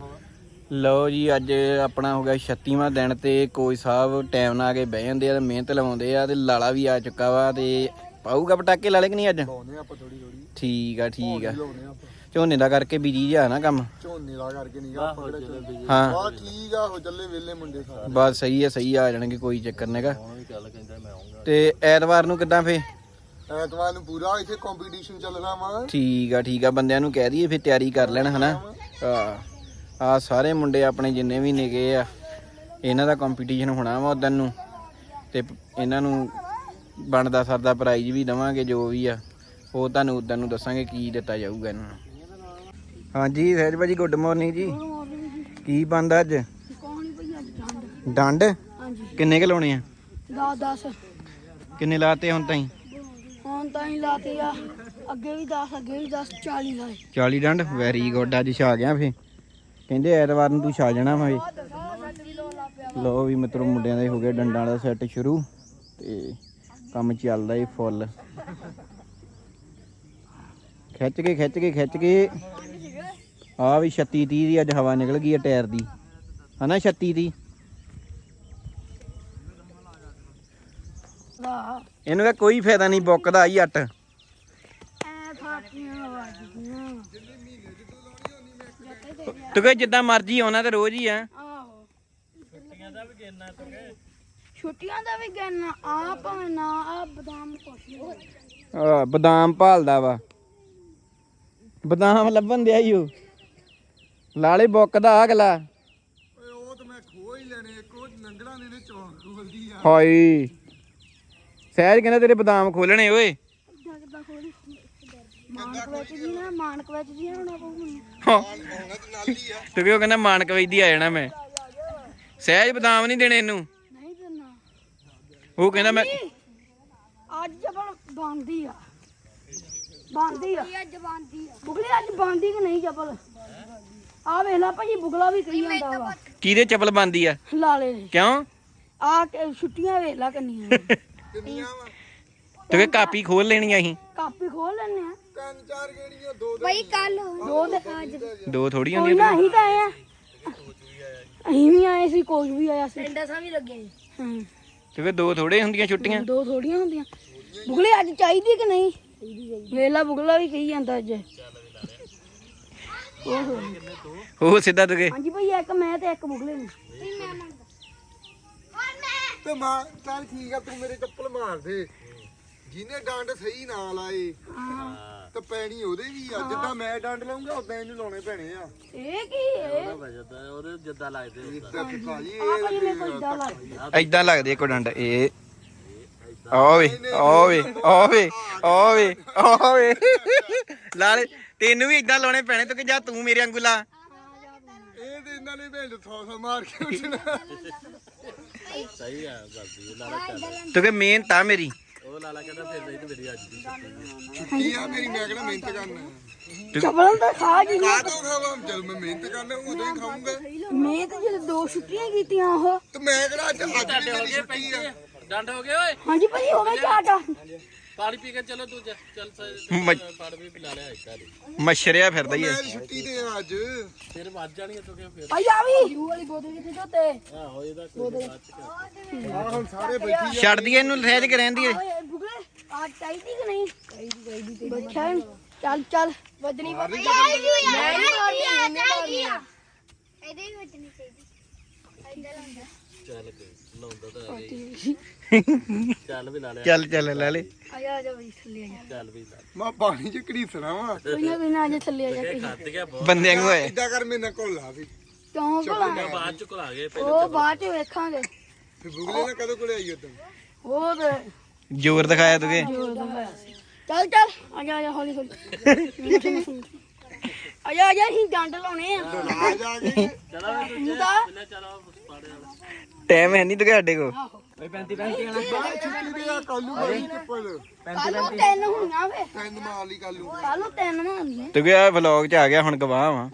ਹਾਂ ਲਓ ਜੀ ਅੱਜ ਆਪਣਾ ਹੋ ਗਿਆ 36ਵਾਂ ਦਿਨ ਤੇ ਕੋਈ ਸਾਹਿਬ ਟਾਈਮ ਨਾਲ ਆ ਕੇ ਬਹਿ ਜਾਂਦੇ ਆ ਤੇ ਮਿਹਨਤ ਲਵਾਉਂਦੇ ਆ ਤੇ ਲਾਲਾ ਵੀ ਆ ਚੁੱਕਾ ਵਾ ਤੇ ਪਾਊਗਾ ਪਟਾਕੇ ਲਾਲੇ ਕਿ ਨਹੀਂ ਅੱਜ? ਲਾਉਨੇ ਆਪਾਂ ਥੋੜੀ ਥੋੜੀ ਠੀਕ ਆ ਠੀਕ ਆ। ਲਾਉਨੇ ਆਪਾਂ। ਝੋਨੇ ਦਾ ਕਰਕੇ ਬਿਜ਼ੀ ਜਿਹਾ ਨਾ ਕੰਮ। ਝੋਨੇ ਦਾ ਕਰਕੇ ਨਹੀਂ ਗਾ ਆਪਾਂ ਕਿਹੜਾ ਝੋਨੇ ਹਾਂ। ਆ ਠੀਕ ਆ ਹੋ ਚੱਲੇ ਵੇਲੇ ਮੁੰਡੇ ਸਾਰੇ। ਬਸ ਸਹੀ ਆ ਸਹੀ ਆ ਜਾਣਗੇ ਕੋਈ ਚੱਕਰ ਨਹੀਂਗਾ ਤੇ ਐਤਵਾਰ ਨੂੰ ਕਿੱਦਾਂ ਫੇ ਐਤਵਾਰ ਨੂੰ ਪੂਰਾ ਇੱਥੇ ਕੰਪੀਟੀਸ਼ਨ ਚੱਲਣਾ ਵਾ। ਠੀਕ ਆ ਠੀਕ ਆ ਬੰਦਿਆਂ ਨੂੰ ਕਹਿ ਦਈਏ ਫੇ ਤਿਆਰੀ ਕਰ ਲੈਣ ਹਨਾ? ਆ ਆ ਸਾਰੇ ਮੁੰਡੇ ਆਪਣੇ ਜਿੰਨੇ ਵੀ ਨੇਗੇ ਆ ਇਹਨਾਂ ਦਾ ਕੰਪੀਟੀਸ਼ਨ ਹੋਣਾ ਵਾ ਉਦੋਂ ਨੂੰ ਤੇ ਇਹਨਾਂ ਨੂੰ ਬਣਦਾ ਸਰਦਾ ਪ੍ਰਾਈਜ਼ ਵੀ ਦਵਾਂਗੇ ਜੋ ਵੀ ਆ। ਉਹ ਤੁਹਾਨੂੰ ਉਦੋਂ ਨੂੰ ਦੱਸਾਂਗੇ ਕੀ ਦਿੱਤਾ ਜਾਊਗਾ ਇਹਨਾਂ ਨੂੰ। ਹਾਂਜੀ ਸਹਿਜ ਭਾਜੀ ਗੁੱਡ ਮਾਰਨਿੰਗ ਜੀ। ਕੀ ਬੰਦਾ ਅੱਜ? ਡੰਡ? ਕਿੰਨੇ ਕੁ ਲਾਉਣੇ ਆ? 10 10 ਕਿੰਨੇ ਲਾਤੇ ਹੁਣ ਤਾਈਂ? ਹੁਣ ਤਾਂ ਹੀ ਲਾਤੀ ਆ ਅੱਗੇ ਵੀ 10 ਅੱਗੇ ਵੀ 10 40 ਲਾਏ। 40 ਡੰਡ? ਵੈਰੀ ਗੁੱਡ ਅੱਜ ਛਾ ਗਿਆ ਫੇ। ਕਹਿੰਦੇ ਐਤਵਾਰ ਨੂੰ ਤੂੰ ਛਾ ਜਾਣਾ ਵਾ ਲੋ ਵੀ ਮਿੱਤਰੋ ਮੁੰਡਿਆਂ ਦੇ ਹੋ ਗਿਆ ਡੰਡਾਂ ਦਾ ਸੈੱਟ ਸ਼ੁਰੂ ਤੇ ਕੰਮ ਚੱਲਦਾ ਈ ਫੁੱਲ। ਖਿੱਚ ਕੇ ਖਿੱਚ ਕੇ ਖਿੱਚ ਕੇ। ਆ ਵੀ 36 30 ਦੀ ਅੱਜ ਹਵਾ ਨਿਕਲ ਗਈ ਆ ਟਾਇਰ ਦੀ। ਹਨਾ 36 ਦੀ ਇਹਨੂੰ ਤਾਂ ਕੋਈ ਫਾਇਦਾ ਨਹੀਂ ਬੁੱਕਦਾ ਹੀ ਅੱਟ ਤੂੰ ਕਹੇ ਜਿੱਦਾਂ ਮਰਜ਼ੀ ਆਉਣਾ ਤੇ ਰੋਜ਼ ਹੀ ਆ। ਆਹੋ। ਛੁੱਟੀਆਂ ਦਾ ਵੀ ਆ ਭਾਵੇਂ ਨਾ ਆ ਬਦਾਮ ਕੁਛ ਆ ਬਦਾਮ ਭਾਲਦਾ ਵਾ। ਬਦਾਮ ਲੱਭਣ ਦਿਆ ਈ ਉਹ। ਲਾਲੇ ਬੁੱਕਦਾ ਅਗਲਾ। ਓਏ ਉਹ ਤਾਂ ਮੈਂ ਖੋ ਹੀ ਲੈਣੇ ਇੱਕੋ ਨੰਗੜਾ ਨੇ ਨੇ ਚੌਂਕ ਖੋਲਦੀ ਆ। ਹਾਏ। ਸਹਿਜ ਕਹਿੰਦਾ ਤੇਰੇ ਬਦਾਮ ਖੋਲਣੇ ਓਏ। ਜਗਦਾ ਖੋਲ। ਮਾਨਕ ਵਿੱਚ ਜੀ ਨਾ ਮਾਨਕ ਵਿੱਚ ਜੀ ਹੋਣਾ ਪਊ ਮੈਨੂੰ ਹਾਂ, ਆਉਣਾ ਤੇ ਨਾਲ ਹੀ ਆ। ਤੂੰ ਕਿਉਂ ਕਹਿੰਦਾ ਮਾਨਕ ਵੈਦੀ ਆ ਜਾਣਾ ਮੈਂ। ਸਹਿਜ ਬਦਾਮ ਨਹੀਂ ਦੇਣੇ ਇਹਨੂੰ। ਨਹੀਂ ਦਿੰਨਾ ਉਹ ਕਹਿੰਦਾ ਮੈਂ ਅੱਜ ਜਬਲ ਬੰਦੀ ਆ। ਬੰਦੀ ਆ। ਅੱਜ ਬੰਦੀ ਆ। ਬੁਗਲੀ ਅੱਜ ਬੰਦੀ ਕਿ ਨਹੀਂ ਜਬਲ ਆ ਵੇਖ ਲੈ ਭਾਜੀ ਬੁਗਲਾ ਵੀ ਕਹੀ ਜਾਂਦਾ ਵਾ। ਕਿਹਦੇ ਚੱਪਲ ਬੰਦੀ ਆ? ਲਾਲੇ ਨੇ ਕਿਉਂ? ਆ ਕੇ ਛੁੱਟੀਆਂ ਵੇਖ ਲੈ ਕੰਨੀਆਂ ਕਿੰਨੀਆਂ ਵਾ? ਤੂੰ ਕਿ ਕਾਪੀ ਖੋਲ ਲੈਣੀ ਆ ਅਸੀਂ। ਕਾਪੀ ਖੋਲ ਲੈਣੇ ਆ। ਤਿੰਨ ਚਾਰ ਗੇੜੀਆਂ ਦੋ ਦੋ। ਬਈ ਕੱਲ ਦੋ ਦੇ ਅੱਜ। ਦੋ ਥੋੜੀ ਕੋਈ ਹੁੰਦੀਆਂ ਨਾ ਅਸੀਂ ਤਾਂ ਆਏ ਆ। ਅਸੀਂ ਵੀ ਆਏ ਸੀ ਕੋਚ ਵੀ ਆਇਆ ਸੀ। ਪਿੰਡਾ ਸਾ ਵੀ ਲੱਗੇ ਹਾਂ। ਤੂੰ ਕਿ ਦੋ ਥੋੜੇ ਹੁੰਦੀਆਂ ਛੁੱਟੀਆਂ? ਦੋ ਥੋੜੀਆਂ ਹੁੰਦੀਆਂ। ਬੁਗਲੇ ਅੱਜ ਚਾਹੀਦੀ ਕਿ ਨਹੀਂ? ਵੇਲਾ ਬੁਗਲਾ ਵੀ ਕਹੀ ਜਾਂਦਾ ਅੱਜ। ਓਹੋ ਉਹ ਸਿੱਧਾ ਤੂੰ ਕਿ। ਹਾਂਜੀ ਭਈ ਇੱਕ ਮੈਂ ਤੇ ਇੱਕ ਬੁਗਲੇ ਨੇ। ਤੇ ਮਾਰ ਚੱਲ ਠੀਕ ਆ ਤੂੰ ਮੇਰੇ ਚੱਪਲ ਮਾਰ ਦੇ। ਜਿਹਨੇ ਡੰਡ ਸਹੀ ਨਾ ਲਾਏ ਹਾਂ। ਤੇ ਪੈਣੀ ਉਹਦੇ ਵੀ ਆ ਜਿੱਦਾਂ ਮੈਂ ਡੰਡ ਲਾਉਂਗਾ ਉਦਾਂ ਇਹਨੂੰ ਲਾਉਣੇ ਪੈਣੇ ਆ। ਇਹ ਕੀ ਇਹ ਇੱਦਾਂ ਕਿ ਭਾਜੀ ਆ ਭਾਈ ਮੇਰੇ ਕੋਲ ਇਦਾਂ ਲੱਗਦਾ ਐਦਾਂ ਲੱਗਦੇ ਕੋ ਡੰਡ ਇਹ। ਓਵੇ ਓਵੇ ਓਵੇ ਓਵੇ ਓਵੇ ਲਾਲੇ ਤੈਨੂੰ ਵੀ ਇਦਾਂ ਲਾਉਣੇ ਪੈਣੇ ਤੂੰ ਕਿ ਜਾ ਤੂੰ ਮੇਰੇ ਵਾਂਗੂ ਲਾ। ਇਹ ਤੇ ਇਹਨਾਂ ਨੇ ਭੇਜ ਥੋ ਥੋ ਮਾਰ ਕੇ ਉੱਠਣਾ। ਤੂੰ ਕਿ ਮਿਹਨਤ ਆ ਮੇਰੀ। ਛੁੱਟੀ ਆ। ਮੇਰੀ ਮੈਂ ਕਿਹੜਾ ਮਿਹਨਤ ਕਰਨਾ ਚਪਲਾਂ ਤਾਂ ਖਾ ਜੀ ਕਾਹਤੋਂ ਖਾਵਾਂ ਜਦ ਮੈਂ ਮਿਹਨਤ ਕਰਨਾ ਉਦੋਂ ਹੀ ਖਾਊਂਗਾ। ਮੈਂ ਤਾਂ ਜਦੋਂ ਦੋ ਛੁੱਟੀਆਂ ਕੀਤੀਆਂ ਉਹ। ਤੇ ਮੈਂ ਕਿਹੜਾ ਅੱਜ ਅੱਜ ਮੇਰੀ ਛੁੱਟੀ ਆ? ਡੰਡ ਹੋ ਗਏ ਓਏ। ਹਾਂਜੀ ਭਾਈ ਹੋ ਗਿਆ ਚਾਟਾ ਪਾਣੀ ਪੀ ਕੇ ਚਲੋ ਤੂੰ ਜਾ- ਚੱਲ ਮ- ਪਾੜ ਵੀ ਪਿਲਾ ਲਿਆ ਇੱਕ ਵਾਰੀ। ਮਛਰਿਆ ਫਿਰਦਾ ਹੀ ਮੈਂ ਹੈ ਛੁੱਟੀ ਤੇ ਆ ਅੱਜ। ਫਿਰ ਵੱਜ ਜਾਣੀ ਤੂੰ ਕਿ ਫਿਰ? ਭਾਈ ਆ ਵੀ। ਜੂ ਵਾਲੀ ਬੋਤਲ ਕਿੱਥੇ ਝੋਤੇ ਆਹੋ ਇਹਦਾ ਕੋਈ ਬਾਅਦ ਚ ਆ ਹੁਣ ਸਾਰੇ ਬੈਠੀ ਛੱਡ ਦਈਏ ਇਹਨੂੰ ਸਹਿਜ ਕੇ ਰਹਿੰਦੀ ਹੈ ਆ ਚਾਹੀਦੀ ਕਿ ਨਹੀਂ? ਚਾਹੀਦੀ ਚਾਹੀਦੀ ਤੇ ਬੱਚਾ ਚੱਲ। ਚੱਲ ਵਜਣੀ ਪਾ ਮੈਂ ਨਹੀਂ ਮਾਰਨੀ ਇਹਨੇ ਆ। ਇਹਦੇ ਵੱਜਣੀ ਚਾਹੀਦੀ। ਚੱਲ ਕੋਈ ਲਾਉਂਦਾ ਤਾਂ ਹੈ ਚੱਲ ਵੀ ਲਾ ਲਿਆ। ਚੱਲ ਚੱਲ ਲੈ ਲੈ। ਆ ਜਾ ਆ ਜਾ ਬਈ ਥੱਲੇ ਆ ਜਾ। ਚੱਲ ਵੀ ਲਾ ਮੈਂ ਪਾਣੀ ਚ ਘੜੀਸਣਾ ਵਾ ਕੋਈ ਨਾ ਕੋਈ ਨਾ ਆ ਜਾ ਥੱਲੇ ਆ ਜਾ ਕੋਈ ਖੱਤ ਗਿਆ ਬਹੁਤ। ਬੰਦਿਆਂ ਨੂੰ ਹੋਏ ਇਦਾਂ ਕਰ ਮੇਰੇ ਨਾਲ ਘੋਲਾ ਵੀ। ਕਿਉਂ ਭਲਾ ਬਾਅਦ ਚ ਘੁਲਾ ਗਏ ਉਹ ਬਾਅਦ ਚ ਵੇਖਾਂਗੇ। ਤੇ ਬੁਗਲੇ ਨੇ ਕਦੋਂ ਕੋਲੇ ਆਈ ਉਦੋਂ ਉਹ ਤੇ ਜ਼ੋਰ ਦਿਖਾਇਆ ਤੂੰ ਕਿ? ਜੋਰ ਦਾ ਹੋਇਆ ਸੀ। ਚੱਲ ਚੱਲ ਆ ਜਾ ਆ ਜਾ ਹੌਲੀ ਹੌਲੀ ਆ ਜਾ ਆ ਜਾ ਅਸੀਂ ਡੰਡ ਲਾਉਣੇ ਆ। ਆ ਜਾ ਕੇ। ਤੂੰ ਤਾਂ ਟਾਈਮ ਹੈ ਨਹੀਂ ਤੂੰ ਸਾਡੇ ਕੋ ਆਹੋ। ਛੁੱਟੀ ਤੇ ਆ ਕੱਲੂ ਮਾਰੀ ਚੱਪਲ। ਕੱਲ ਨੂੰ ਤਿੰਨ ਹੋਣੀਆਂ ਵੇ। ਤਿੰਨ ਮਾਰ ਲਈ ਕੱਲੂ ਕੱਲ ਨੂੰ ਤਿੰਨ ਹੋਣੀਆਂ। ਤੂੰ ਕਿ ਆ ਵਲੌਗ ਚ ਆ ਗਿਆ ਹੁਣ ਗਵਾਹ ਵਾ।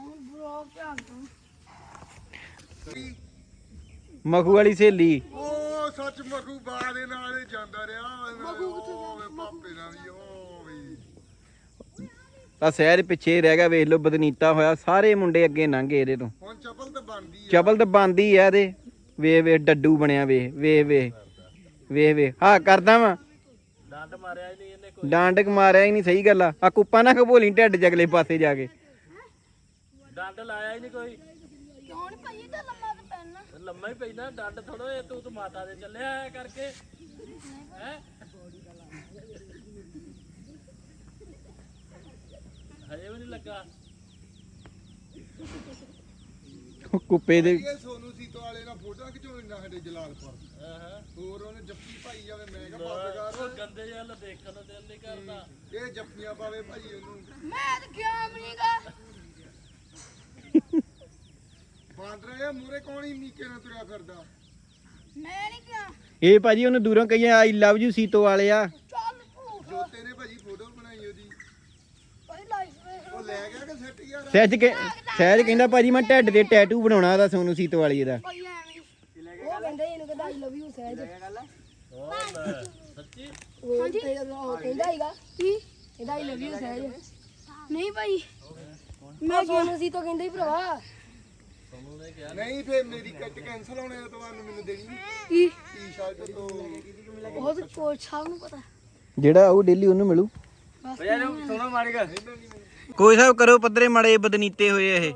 ਤੇ ਗਿਆ ਮਖੂ ਵਾਲੀ ਸਹੇਲੀ। ਉਹ ਸੱਚ ਮਖੂ ਬਾ ਦੇ ਨਾਲ ਹੀ ਜਾਂਦਾ ਰਿਹਾ। ਮਖੂ ਕਿੱਥੇ ਪਾਪੇ ਨਾਲ ਵੀ ਉਹ ਵੀ ਤਾਂ ਸਹਿਜ ਪਿੱਛੇ ਰਹਿ ਗਿਆ ਵੇਖ ਲਓ ਬਦਨੀਤਾ ਹੋਇਆ ਸਾਰੇ ਮੁੰਡੇ ਅੱਗੇ ਲੰਘੇ ਇਹਦੇ ਤੋਂ। ਹੁਣ ਚੱਪਲ ਤੇ ਬਣਦੀ ਆ। ਚਪਲ ਤਾਂ ਬੰਦੀ ਆ ਇਹਦੇ। ਵੇ ਵੇ ਡੱਡੂ ਬਣਿਆ ਵੇ ਵੇ ਵੇ ਵੇ ਵੇ ਹਾਂ ਕਰਦਾ ਵਾਂ। ਡੰਡ ਮਾਰਿਆ ਹੀ ਨਹੀਂ ਇਹਨੇ ਕੋਈ। ਡਾਂਡਕ ਮਾਰਿਆ ਹੀ ਨਹੀਂ ਸਹੀ ਗੱਲ ਆ। ਆ ਕੁੱਪਾ ਨਾ ਕਬੋਲੀ ਢੱਡ ਜਗਲੇ ਪਾਸੇ ਜਾ ਕੇ। ਡੰਡ ਲਾਇਆ ਹੀ ਨਹੀਂ ਕੋਈ। ਕਿਉਂ ਨਹੀਂ ਭਾਈ ਤਾਂ ਲੰਮਾ ਤੇ ਪੈਣਾ। ਲੰਮਾ ਹੀ ਪੈਂਦਾ ਡੰਡ ਥੋੜੋ ਇਹ ਤੂੰ ਤੂੰ ਮਾਤਾ ਦੇ ਚੱਲਿਆ ਕਰਕੇ। ਹੈ? ਹਜੇ ਵੀ ਨਹੀਂ ਲੱਗਾ। ਉਹ ਕੁੱਪੇ ਦੇ ਇਹ ਸੋਨੂ ਸੀਤੋ ਵਾਲੇ ਨਾਲ ਫੋਟੋਆਂ ਖਿਚਾਉਣੀ ਨਾ ਸਾਡੇ ਜਲਾਲਪੁਰ। ਆਹਾਂ। ਹੋਰ ਉਹਨੇ ਜੱਫੀ ਪਾਈ ਜਾਵੇ ਮੈਂ ਕਿਹਾ ਉਹ ਗੰਦੇ ਜਿਹਾ ਦੇਖਣ ਨੂੰ ਦਿਲ ਨਹੀਂ ਕਰਦਾ। ਇਹ ਜੱਫੀਆਂ ਪਾਵੇ ਭਾਈ ਉਹਨੂੰ ਮੈਂ ਤਾਂ ਗਿਆ ਵੀ ਨਹੀਂਗਾ ਬਾਂਦਰਾ ਇਹ ਮੂਰੇ ਕੌਣ ਹੀ ਨੀਕੇ ਨਾਲ ਤੁਰਿਆ ਫਿਰਦਾ? ਮੈਂ ਨਹੀਂ ਗਿਆ ਇਹ ਭਾਜੀ ਉਹਨੂੰ ਦੂਰੋਂ ਕਹੀਏ ਆਈ ਲਵ ਯੂ ਸੀਤੋ ਵਾਲੇ ਆ ਚੱਲ ਝੂਠ ਜੋਤੇ ਨੇ ਭਾਜੀ ਫੋਟੋ ਬਣਾਈ ਉਹਦੀ ਭਾਈ ਲਾਈਫ ਵੇਖ ਉਹ ਲੈ ਗਿਆ ਕਿ ਸੱਟ ਗਿਆ ਸਹਿਜ ਕੇ ਸਹਿਜ ਕਹਿੰਦਾ ਭਾਜੀ ਮੈਂ ਢੱਡ ਤੇ ਟੈਟੂ ਬਣਾਉਣਾ ਉਹਦਾ ਸੋਨੂ ਸੀਤੋ ਵਾਲੀ ਦਾ। ਭਾਈ ਐਵੇਂ ਉਹ ਕਹਿੰਦੇ ਇਹਨੂੰ ਕਹਿੰਦਾ ਆਈ ਲਵ ਯੂ ਸਹਿਜ। ਹੋਰ ਲੈ, ਸੱਚੀ ਉਹ ਉਹ ਕਹਿੰਦਾ ਹੀਗਾ ਕੀ? ਕਹਿੰਦਾ ਆਈ ਲਵ ਯੂ ਸਹਿਜ। ਨਹੀਂ ਭਾਈ। ਮੈਂ ਸੋਨੂੰ ਸੀ ਤਾਂ ਕਹਿੰਦਾ ਹੀ ਭਰਾ ਤੁਹਾਨੂੰ ਨੇ ਕਿਹਾ ਨਹੀਂ ਫੇਰ ਮੇਰੀ ਕੱਟ ਕੈਨਸਲ ਹੋਣੇ ਤੋਂ ਬਾਅਦ ਮੈਨੂੰ ਦੇਣੀ ਕੀ? ਟੀ-ਸ਼ਰਟ ਤੋਂ ਉਹ ਤਾਂ ਕੋਚ ਸਾਹਿਬ ਨੂੰ ਪਤਾ। ਜਿਹੜਾ ਉਹ ਡੇਲੀ ਉਹਨੂੰ ਮਿਲੂ। ਬਸ ਕੋਈ ਸਾਹਿਬ ਕਰੋ ਪੱਧਰੇ ਮੜੇ ਬਦਨੀਤੇ ਹੋਏ ਇਹ।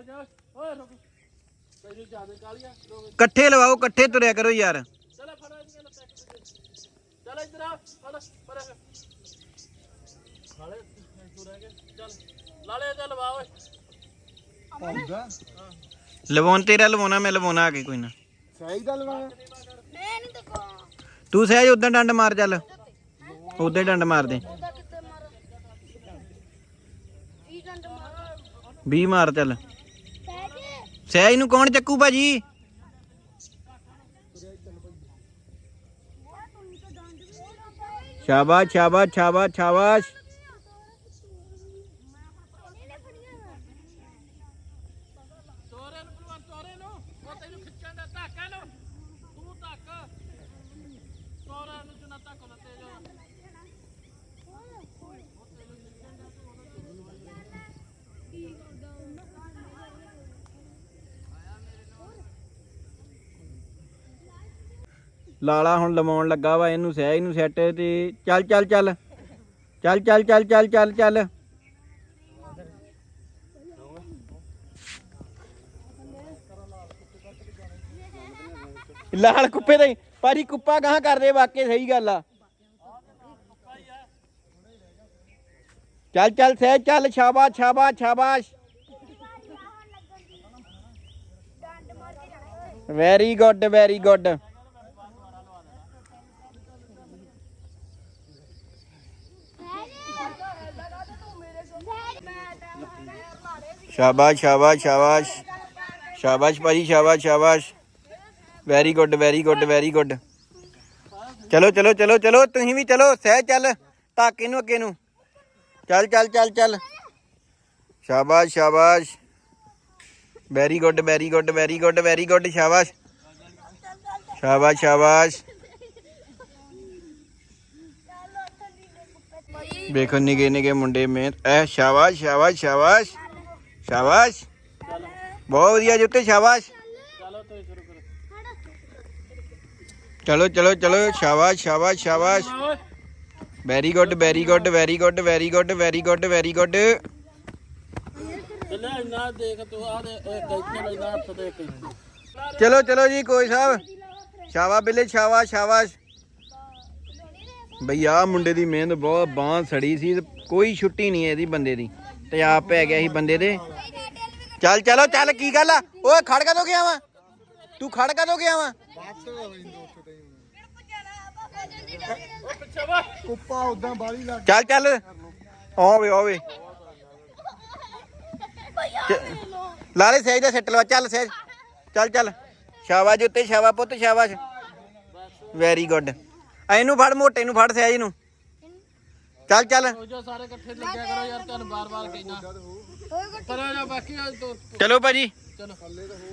ਇਕੱਠੇ ਲਵਾਓ, ਇਕੱਠੇ ਤੁਰਿਆ ਕਰੋ ਯਾਰ। ਲਵਾਉਣ ਤੇਰਾ, ਲਵਾਉਣਾ, ਮੈਂ ਲਵਾਉਣਾ ਆ ਕੇ ਕੋਈ ਨਾ। ਸਹਿਜ ਦਾ ਲਵਾਇਆ ਤੂੰ ਸਹਿਜ, ਉਦਾਂ ਡੰਡ ਮਾਰ ਚੱਲ। ਉਦਾਂ ਡੰਡ ਮਾਰ ਦੇ। 20 ਮਾਰ ਚੱਲ। ਸਹਿਜ। ਨੂੰ ਕੌਣ ਚੱਕੂ ਭਾਜੀ? ਸ਼ਾਬਾਸ਼ ਸ਼ਾਬਾਸ਼ ਸ਼ਾਬਾਸ਼ ਸ਼ਾਬਾਸ਼ ਤੋਰੇ ਨੂੰ ਭਲਵਾਨ ਤੋਰੇ ਨੂੰ ਉਹ ਤੈਨੂੰ ਖਿੱਚਣ ਦਾ ਧਾਕਾ ਨੂੰ ਤੂੰ ਧੱਕ ਤੋਰਾ ਨੂੰ ਚੁਣਾ ਧੱਕ ਲੱਤੇ ਜੋ ਲਾਲਾ ਹੁਣ ਲਵਾਉਣ ਲੱਗਾ ਵਾ, ਇਹਨੂੰ ਸਹਿਜ ਨੂੰ ਸੈੱਟ ਤੇ ਚੱਲ ਚੱਲ ਚੱਲ। ਚੱਲ ਚੱਲ ਚੱਲ ਚੱਲ ਚੱਲ ਚੱਲ। ਲਾਲ ਕੁੱਪੇ ਦਾ ਭਾਜੀ, ਕੁੱਪਾ ਗਾਂ ਕਰਦੇ ਵਾਕੇ ਸਹੀ ਗੱਲ ਆ। ਚੱਲ ਚੱਲ ਸਹਿ ਚੱਲ, ਸ਼ਾਬਾਸ਼ ਸ਼ਾਬਾਸ਼ ਸ਼ਾਬਾਸ਼। ਵੈਰੀ ਗੁੱਡ ਵੈਰੀ ਗੁੱਡ ਸ਼ਾਬਾਸ਼ ਸ਼ਾਬਾਸ਼ ਸ਼ਾਬਾਸ਼। ਸ਼ਾਬਾਸ਼ ਭਾਜੀ, ਸ਼ਾਬਾਸ਼ ਸ਼ਾਬਾਸ਼। Very good very good very good ਚਲੋ ਚਲੋ ਚਲੋ ਚਲੋ, ਤੁਸੀਂ ਵੀ ਚਲੋ, ਸਹਿ ਚੱਲ, ਧਾਕੇ ਨੂੰ ਅੱਗੇ ਨੂੰ। ਚੱਲ ਚੱਲ ਚੱਲ ਚੱਲ। ਸ਼ਾਬਾਸ਼ ਸ਼ਾਬਾਸ਼। Very good very good very good very good ਸ਼ਾਬਾਸ਼। ਸ਼ਾਬਾਸ਼ ਸ਼ਾਬਾਸ਼। ਵੇਖੋ ਨਿਗੇ ਨਿਗੇ ਮੁੰਡੇ ਮੇ ਐ, ਸ਼ਾਬਾਸ਼ ਸ਼ਾਬਾਸ਼ ਸ਼ਾਬਾਸ਼। ਸ਼ਾਬਾਸ਼। ਬਹੁਤ ਵਧੀਆ ਜੁੱਤੇ, ਸ਼ਾਬਾਸ਼। ਚਲੋ ਚਲੋ ਚਲੋ ਚਲੋ ਸ਼ਾਬਾਸ਼ ਸ਼ਾਬਾਸ਼ ਸ਼ਾਬਾਸ਼। Very good very good very good very good very good very good ਚਲੋ ਚਲੋ ਜੀ, ਕੋਈ ਸਾਹਿਬ ਸ਼ਾਬਾ ਬਿੱਲੇ, ਸ਼ਾਬਾਸ਼ ਸ਼ਾਬਾਸ਼। ਬਈ ਆ ਮੁੰਡੇ ਦੀ ਮਿਹਨਤ ਬਹੁਤ, ਬਾਂਹ ਸੜੀ ਸੀ, ਕੋਈ ਛੁੱਟੀ ਨਹੀਂ ਇਹਦੀ ਬੰਦੇ ਦੀ। ਤੇ ਆਪ ਪੈ ਗਿਆ ਸੀ ਬੰਦੇ ਦੇ। ਚੱਲ, ਚਲੋ, ਚੱਲ, ਕੀ ਗੱਲ ਆ? ਓਏ, ਖੜ ਕਦੋਂ ਗਿਆ ਵਾ? ਤੂੰ ਖੜ ਕਦੋਂ ਗਿਆ ਵਾ? ਕੁੱਪਾ ਉਦਾਂ ਬਾਲੀ ਲੱਗ ਚੱਲ ਚੱਲ ਓਵੇ ਆਵੇ ਲਾਲੇ ਸਹਿਜ ਦਾ ਸੈੱਟ ਲਵਾ, ਚੱਲ ਸਹਿਜ। ਚੱਲ ਚੱਲ। ਸ਼ਾਬਾਸ਼ ਉੱਤੇ ਸ਼ਾਬਾਸ਼ ਪੁੱਤ, ਸ਼ਾਬਾਸ਼। ਵੈਰੀ ਗੁੱਡ ਇਹਨੂੰ ਫੜ ਮੋਟੇ ਨੂੰ, ਫੜ ਸਹਿਜ ਨੂੰ। ਚੱਲ ਚੱਲ। ਉਹ ਜੋ ਸਾਰੇ ਇਕੱਠੇ ਲੱਗਿਆ ਕਰੋ ਯਾਰ ਤੁਹਾਨੂੰ ਬਾਰ-ਬਾਰ ਕਹਿਣਾ। ਪਰ ਆ ਜਾ ਬਾਕੀ ਆ ਤੂੰ। ਚਲੋ ਭਾਜੀ। ਚਲੋ।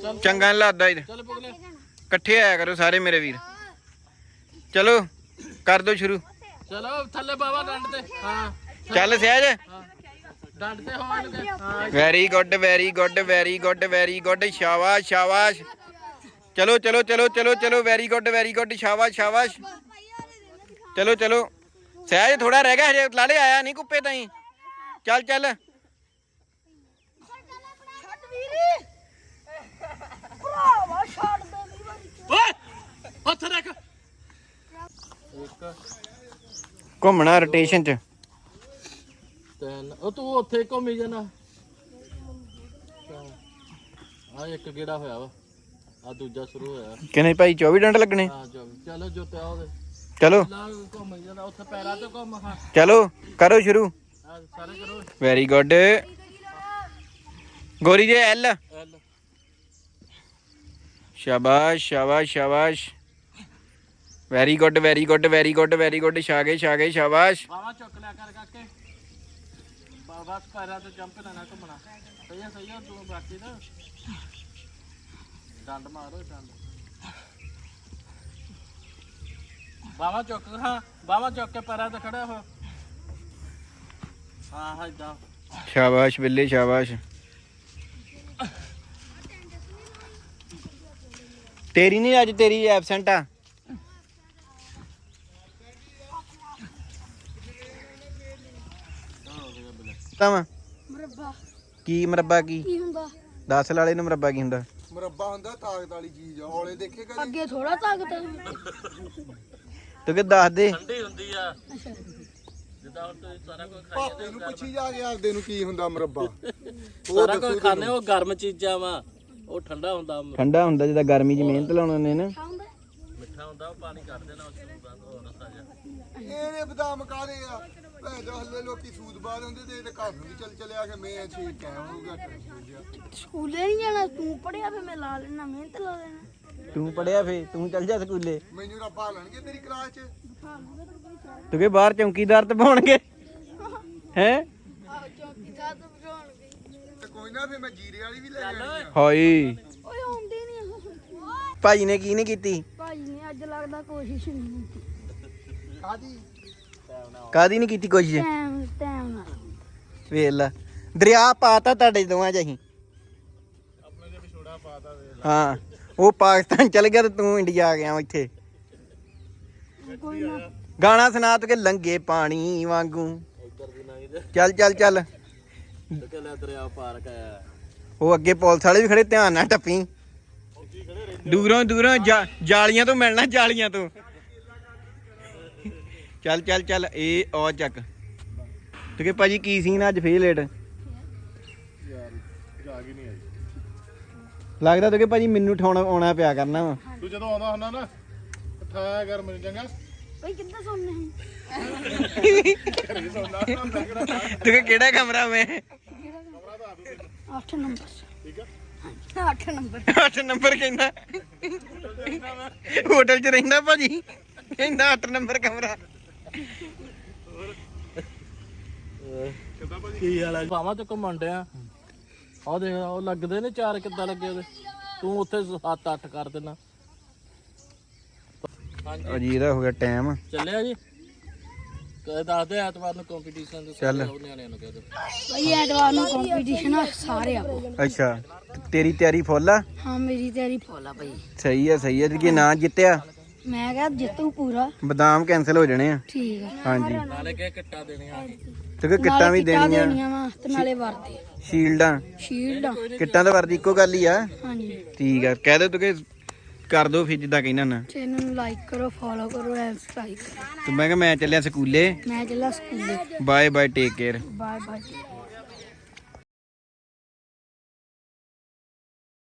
ਚੱਲ ਚੰਗਾ ਨੀ ਲੱਗਦਾ ਇਹ ਚੱਲ ਪੁਗਲੇ। ਇਕੱਠੇ ਆਇਆ ਕਰੋ ਸਾਰੇ ਮੇਰੇ ਵੀਰ। ਚਲੋ ਕਰ ਦੋ ਸ਼ੁਰੂ। ਚਲੋ ਥੱਲੇ ਬਾਬਾ ਡੰਡ ਤੇ। ਹਾਂ। ਚੱਲ ਸਹਿਜ। ਹਾਂ। ਡੰਡ ਤੇ ਹੋ ਇਹਨੂੰ ਕਹਿ। ਹਾਂ। Very good very good very good very good ਸ਼ਾਬਾਸ਼ ਸ਼ਾਬਾਸ਼। ਚਲੋ ਚਲੋ ਚਲੋ ਚਲੋ ਚਲੋ। ਵੈਰੀ ਗੁੱਡ ਵੈਰੀ ਗੁੱਡ ਸ਼ਾਬਾਸ਼ ਸ਼ਾਬਾਸ਼। ਚਲੋ ਚਲੋ। ਸਹਿਜ ਥੋੜਾ ਰਹਿ ਗਿਆ ਹਜੇ ਲਾਲੇ ਆਇਆ ਨਹੀਂ ਕੁੱਪੇ ਤਾਈ। ਚੱਲ ਚੱਲ। ਛੱਡ ਵੀਰੇ ਭਰਾਵਾ ਛੱਡ ਦੇ ਵੀਰੇ ਓਏ ਹੱਥ ਰੱਖ। ਇੱਕ ਘੁੰਮਣਾ ਰੋਟੇਸ਼ਨ ਚ। ਤਿੰਨ। ਉਹ ਤੂੰ ਉੱਥੇ ਘੁੰਮੀ ਜਾਣਾ। ਆ ਇੱਕ ਗੇੜਾ ਹੋਇਆ ਵਾ। ਆ ਦੂਜਾ ਸ਼ੁਰੂ ਹੋਇਆ। ਕਿਨੇ ਭਾਈ 24 ਡੰਡ ਲੱਗਣੇ? ਆ ਚਲੋ ਜੋ ਤੇ ਆਓ ਚਲੋ। ਘੁੰਮ ਜਾਣਾ ਉੱਥੇ ਪੈਰਾਂ ਤੇ ਘੁੰਮ ਹਾਂ ਚਲੋ, ਕਰੋ ਸ਼ੁਰੂ। ਸਾਰੇ ਕਰੋ ਵੈਰੀ ਗੁੱਡ ਗੋਰੀ ਜੇ ਐਲ ਐਲ ਸ਼ਾਬਾਸ਼ ਸ਼ਾਬਾਸ਼ ਸ਼ਾਬਾਸ਼। Very good very good very good very good ਛਾਗੇ ਛਾਗੇ, ਸ਼ਾਬਾਸ਼। ਬਾਵਾ ਚੁੱਕ ਲਿਆ ਕਰ ਕਾਕੇ ਬਾ- ਪੈਰਾਂ ਤੇ ਜੰਪ ਲੈਣਾ ਘੁੰਮਣਾ ਸਹੀ ਆ ਸਹੀ ਆ ਤੂੰ ਬਾਕੀ ਦਾ ਡੰਡ ਮਾਰੋ, ਡੰਡ। ਬਾਵਾ ਚੁੱਕ ਹਾਂ ਬਾਵਾ ਚੁੱਕ ਕੇ ਪੈਰਾਂ ਤੇ ਖੜਾ ਹੋ। ਹਾਂ ਹਾਂ ਇਦਾਂ ਸ਼ਾਬਾਸ਼ ਬਿੱਲੇ ਸ਼ਾਬਾਸ਼। ਤੇਰੀ ਨਹੀਂ ਅੱਜ ਤੇਰੀ ਐਬਸੈਂਟ ਆ। ਤਾਂ ਮਰੱਬਾ। ਕੀ ਮਰੱਬਾ ਕੀ? ਕੀ ਹੁੰਦਾ? ਦੱਸ ਲਾਲੇ ਨੂੰ ਮਰੱਬਾ ਕੀ ਹੁੰਦਾ? ਮੁਰੱਬਾ ਹੁੰਦਾ ਤਾਕਤ ਵਾਲੀ ਚੀਜ਼ ਆ ਔਲੇ ਦੇਖੇ ਕਦੇ ਅੱਗੇ ਥੋੜਾ ਤਾਕਤ ਹੈ ਤੂੰ ਕਿ ਦੱਸ ਦੇ ਠੰਡੀ ਹੁੰਦੀ ਆ। ਜਿੱਦਾਂ ਹੁਣ ਤੁਸੀਂ ਸਾਰਾ ਕੁਝ ਪਾਪੇ ਨੂੰ ਪੁੱਛੀ ਜਾ ਕੇ ਆਪਦੇ ਨੂੰ ਕੀ ਹੁੰਦਾ ਮੁਰੱਬਾ। ਸਾਰਾ ਕੁਝ ਖਾਣੇ ਉਹ ਗਰਮ ਚੀਜ਼ਾਂ ਵਾ। ਉਹ ਠੰਡਾ ਹੁੰਦਾ ਠੰਡਾ ਹੁੰਦਾ ਜਿੱਦਾਂ ਗਰਮੀ 'ਚ ਮਿਹਨਤ ਲਾਉਣ ਨੇ ਨਾ। ਮਿੱਠਾ ਹੁੰਦਾ? ਉਹ ਪਾਣੀ ਕੱਢ ਦੇਣਾ ਉਸ ਤੋਂ ਬਾਅਦ ਹੋਰ ਰਸਾ ਜਾ ਇਹਨੇ ਬਦਾਮ ਕਾਦੇ ਆ? ਭੈ ਜੋ ਹੱਲੇ ਲੋਕੀ ਸੂਦ ਬਾਦ ਹੁੰਦੇ ਤੇ ਇਹ ਤੇ ਘਰ ਨੂੰ ਵੀ ਚੱਲ ਚਲਿਆ ਕਿ ਮੈਂ ਛੇ ਹੋਊਗਾ ਸਕੂਲੇ ਨਹੀਂ ਜਾਣਾ? ਤੂੰ ਪੜਿਆ ਫੇ ਮੈਂ ਲਾ ਲੈਣਾ ਮਿਹਨਤ ਲਾ ਲੈਣਾ। ਤੂੰ ਪੜਿਆ ਫੇ ਤੂੰ ਚੱਲ ਜਾ ਸਕੂਲੇ। ਮੈਨੂੰ ਰੱਬਾ ਲੈਣਗੇ ਤੇਰੀ ਕਲਾਸ 'ਚ। ਤੂੰ ਕਿ ਬਾਹਰ ਚੌਂਕੀਦਾਰ ਤੇ ਪਾਉਣਗੇ ਹੈ? ਆਹ ਦਾ ਤਾਂ ਤੇ ਕੋਈ ਨਾ ਫੇ ਮੈਂ ਜੀਰੇ ਵਾਲੀ ਵੀ ਲੈ ਜਾਣੀ ਆ। ਹਾਏ ਓਏ ਆਉਂਦੇ ਨਹੀਂ ਉਹ। ਭਾਜੀ ਨੇ ਕੀ ਨਹੀਂ ਕੀਤੀ? ਭਾਜੀ ਨੇ ਅੱਜ ਲੱਗਦਾ ਕੋਸ਼ਿਸ਼ ਨਹੀਂ ਕੀਤੀ। ਕਾਦੀ ਕਾਦੀ ਨਹੀਂ ਕੀਤੀ ਕੋਸ਼ਿਸ਼? ਟਾਈਮ ਟਾਈਮ ਨਾਲ। ਵੇਖ ਲਾ ਦਰਿਆ ਪਾਤਾ ਤੁਹਾਡੇ ਦੋਵਾਂ ਚ ਅਸੀਂ। ਹਾਂ। ਉਹ ਪਾਕਿਸਤਾਨ ਚਲ ਗਿਆ ਤੇ ਤੂੰ ਇੰਡੀਆ ਆ ਗਿਆ ਇੱਥੇ। ਕੋਈ ਨਾ ਗਾਣਾ ਸੁਣਾ ਤੂੰ ਕਿ ਲੰਗੇ ਪਾਣੀ ਵਾਂਗੂ। ਇੱਧਰ ਦੀ ਨਹੀਂ ਤੇ ਚੱਲ ਚੱਲ ਚੱਲ। ਦਰਿਆ ਪਾਰ ਕਾਇਆ ਉਹ ਅੱਗੇ ਪੁਲਿਸ ਵਾਲੇ ਵੀ ਖੜੇ, ਧਿਆਨ ਨਾਲ ਟੱਪੀ। ਦੂਰੋਂ ਦੂਰੋਂ ਜਾਲੀਆਂ ਤੋਂ ਮਿਲਣਾ, ਜਾਲੀਆਂ ਤੋਂ। ਚੱਲ ਚੱਲ ਚੱਲ, ਇਹ ਆ ਚੱਕ। ਤੂੰ ਕਿ ਭਾਜੀ ਕੀ ਸੀਨ ਅੱਜ ਫੇਰ ਲੇਟ ਲੱਗਦਾ ਤੂੰ ਕਿ ਭਾਜੀ ਮੈਨੂੰ ਠਾਉਣਾ ਆਉਣਾ ਪਿਆ ਕਰਨਾ ਵਾ। ਤੂੰ ਜਦੋਂ ਆਉਂਦਾ ਹੁੰਦਾ ਨਾ ਉਠਾਇਆ ਕਰ ਮੈਨੂੰ ਚੰਗਾ। ਬਈ ਕਿੱਦਾਂ ਸੁਣਨੇ ਹੁਣ ਤੂੰ ਕਿ ਕਿਹੜਾ ਕਮਰਾ ਮੈਂ? 8 ਨੰਬਰ। ਠੀਕ ਆ? 8 ਨੰਬਰ। 8 ਨੰਬਰ ਕਹਿੰਦਾ ਹੋਟਲ 'ਚ ਰਹਿੰਦਾ ਭਾਜੀ। ਕਹਿੰਦਾ 8 ਨੰਬਰ ਕਮਰਾ। ਕੀ ਹਾਲ ਹੈ ਭਾਵਾਂ ਤੇ ਘੁੰਮਣ ਡਿਆ ਆਹ ਦੇਖ ਉਹ ਲੱਗਦੇ ਨੇ ਚਾਰ ਕਿੱਦਾਂ ਲੱਗੇ ਉਹਦੇ। ਤੂੰ ਉੱਥੇ 7-8 ਕਰ ਦੇਣਾ ਹਾਂਜੀ। ਅਜੀ ਇਹਦਾ ਹੋ ਗਿਆ ਟਾਈਮ। ਚੱਲਿਆ ਜੀ। ਕਦੇ ਦੱਸਦੇ ਐਤਵਾਰ ਨੂੰ ਕੰਪੀਟੀਸ਼ਨ ਦੇ ਚੱਲ। ਉਹ ਨਿਆਣਿਆਂ ਨੂੰ ਕਹਿ ਦੋ ਬਈ ਐਤਵਾਰ ਨੂੰ ਕੰਪੀਟੀਸ਼ਨ ਆ ਸਾਰੇ ਆਪੋ ਅੱਛਾ। ਤੇਰੀ ਤਿਆਰੀ ਫੁੱਲ ਆ? ਹਾਂ ਮੇਰੀ ਤਿਆਰੀ ਫੁੱਲ ਆ ਬਈ। ਸਹੀ ਆ ਸਹੀ ਆ। ਜੇ ਨਾ ਜਿੱਤਿਆ? ਮੈਂ ਕਿਹਾ ਜਿੱਤੂ ਪੂਰਾ। ਬਦਾਮ ਕੈਨਸਲ ਹੋ ਜਾਣੇ ਆ। ਠੀਕ ਆ। ਹਾਂਜੀ। ਨਾਲੇ ਕਿ ਕਿੱਟਾ ਦੇਣੀਆਂ। ਤੇ ਕਿ ਕਿੱਟਾਂ ਵੀ ਦੇਣੀਆਂ। ਵਾ ਤੇ ਨਾਲੇ ਵਰਦੇ ਸ਼ੀਲਡਾਂ। ਸ਼ੀਲਡਾਂ। ਕਿੱਟਾਂ ਤਾਂ ਵਰਦੀ ਇੱਕੋ ਗੱਲ ਹੀ ਆ। ਹਾਂਜੀ। ਠੀਕ ਆ ਕਹਿ ਦੇ ਤੂੰ ਕਿ ਕਰ ਦੋ ਫਿਰ ਜਿੱਦਾਂ ਕਹਿਣਾ ਨਾ। ਚੈਨਲ ਨੂੰ ਲਾਈਕ ਕਰੋ ਫੋਲੋ ਕਰੋ ਐਂਡ ਸਬਸਕ੍ਰਾਈਬ ਕਰੋ। ਤੇ ਮੈਂ ਕਿਹਾ ਮੈਂ ਚੱਲਿਆ ਸਕੂਲੇ। ਮੈਂ ਚੱਲਾ ਸਕੂਲੇ। Bye bye take care bye bye